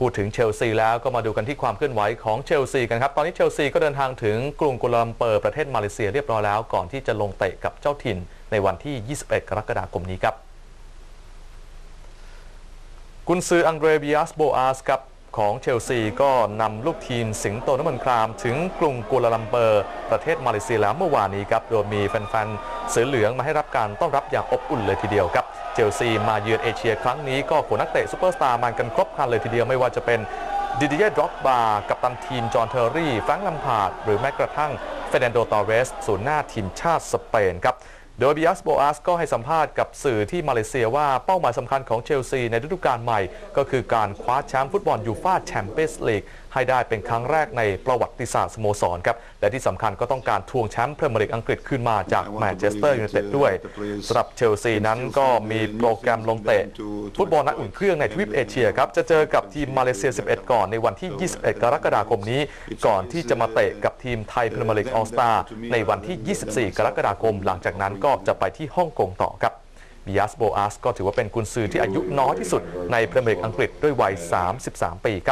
พูดถึงเชลซีแล้วก็มาดูกันที่ความเคลื่อนไหวของเชลซีกันครับ ตอนนี้เชลซีก็เดินทางถึงกรุงกัวลาลัมเปอร์ประเทศมาเลเซียเรียบร้อยแล้ว ก่อนที่จะลงเตะกับเจ้าถิ่นในวันที่ 21 กรกฎาคมนี้ครับกุนซืออังเดรเบียสโบอาสครับ ของเชลซีก็นำลูกทีมสิงโตน้ำมันคราม ถึงกรุงกัวลาลัมเปอร์ ประเทศมาเลเซียแล้วเมื่อวานนี้ครับ โดยมีแฟนๆเสือเหลืองมาให้รับการต้อนรับอย่างอบอุ่นเลยทีเดียวครับ เชลซีมาเยือนเอเชียครั้งนี้ก็ขนนักเตะซูเปอร์สตาร์มากันครบครันเลยทีเดียวไม่ว่าจะเป็นดิดิเย่ดร็อกบาร์กับตันทีมจอห์นเทอร์รี่แฟรงค์ลัมพาร์ดหรือแม้กระทั่งเฟรนันโดตอเรสศูนย์หน้าทีมชาติสเปนครับ โดยบิอัสโบอาสก็ให้สัมภาษณ์กับสื่อที่มาเลเซียว่าเป้าหมายสำคัญของเชลซีในฤดูกาลใหม่ ก็คือการคว้าแชมป์ฟุตบอลยูฟ่าแชมเปี้ยนส์ลีกให้ได้เป็นครั้งแรกในประวัติศาสตร์สโมสรครับ และที่สำคัญก็ต้องการทวงแชมป์พรีเมียร์ลีกอังกฤษคืนมาจากแมนเชสเตอร์ยูไนเต็ดด้วยสำหรับเชลซีนั้นก็มีโปรแกรมลงเตะ ฟุตบอลนัดอุ่นเครื่องในทวีปเอเชียครับ จะเจอกับทีมมาเลเซีย 11 ก่อนในวันที่ 21 กรกฎาคมนี้ ก่อนที่จะมาเตะกับทีมไทยพรีเมียร์ลีกออสตาในวันที่ 24 กรกฎาคม หลังจากนั้นก็็จะไปที่ฮ่องกงต่อครับบิยัสโบอาสก็ถือว่าเป็นกุนซือที่อายุน้อยที่สุดในพรีเมียร์ลีกอังกฤษด้วยวัย 33 ปีครับ